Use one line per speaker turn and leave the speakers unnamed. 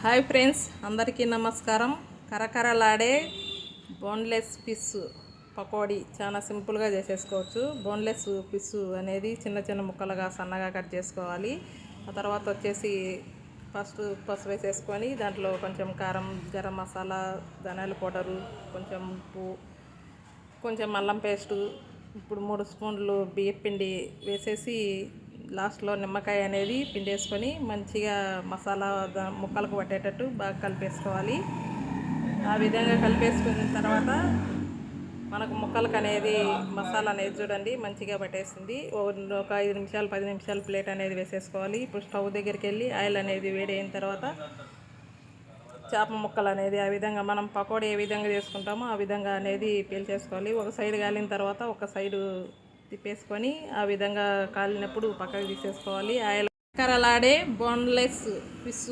Hi friends అందరికీ నమస్కారం. కరకరలాడే బోన్లెస్ ఫిష్ పకోడీ చాలా సింపుల్గా చేసేసుకోవచ్చు. బోన్లెస్ ఫిష్ అనేది చిన్న చిన్న ముక్కలుగా సన్నగా కట్ చేసుకోవాలి. ఆ తర్వాత వచ్చేసి ఫస్ట్ పసుపు వేసేసుకొని దాంట్లో కొంచెం కారం గరం మసాలా ధనియాల పౌడరు కొంచెం ఉప్పు కొంచెం అల్లం పేస్టు ఇప్పుడు మూడు స్పూన్లు బియ్యం పిండి వేసేసి లాస్ట్లో నిమ్మకాయ అనేది పిండేసుకొని మంచిగా మసాలా ముక్కలకు పట్టేటట్టు బాగా కలిపేసుకోవాలి. ఆ విధంగా కలిపేసుకున్న తర్వాత మనకు ముక్కలకు అనేది మసాలా అనేది చూడండి మంచిగా పట్టేసింది. ఒక ఐదు నిమిషాలు పది నిమిషాలు ప్లేట్ అనేది వేసేసుకోవాలి. ఇప్పుడు స్టవ్ దగ్గరికి వెళ్ళి ఆయిల్ అనేది వేడి అయిన తర్వాత చేప ముక్కలు అనేది ఆ విధంగా మనం పకోడీ ఏ విధంగా చేసుకుంటామో ఆ విధంగా అనేది పీల్చేసుకోవాలి ఒక సైడ్ కాలిన తర్వాత ఒక సైడు తిప్పేసుకొని ఆ విధంగా కాలినప్పుడు పక్కకు తీసేసుకోవాలి. ఆయిల్ కరలాడే బోన్లెస్ ఫిష్.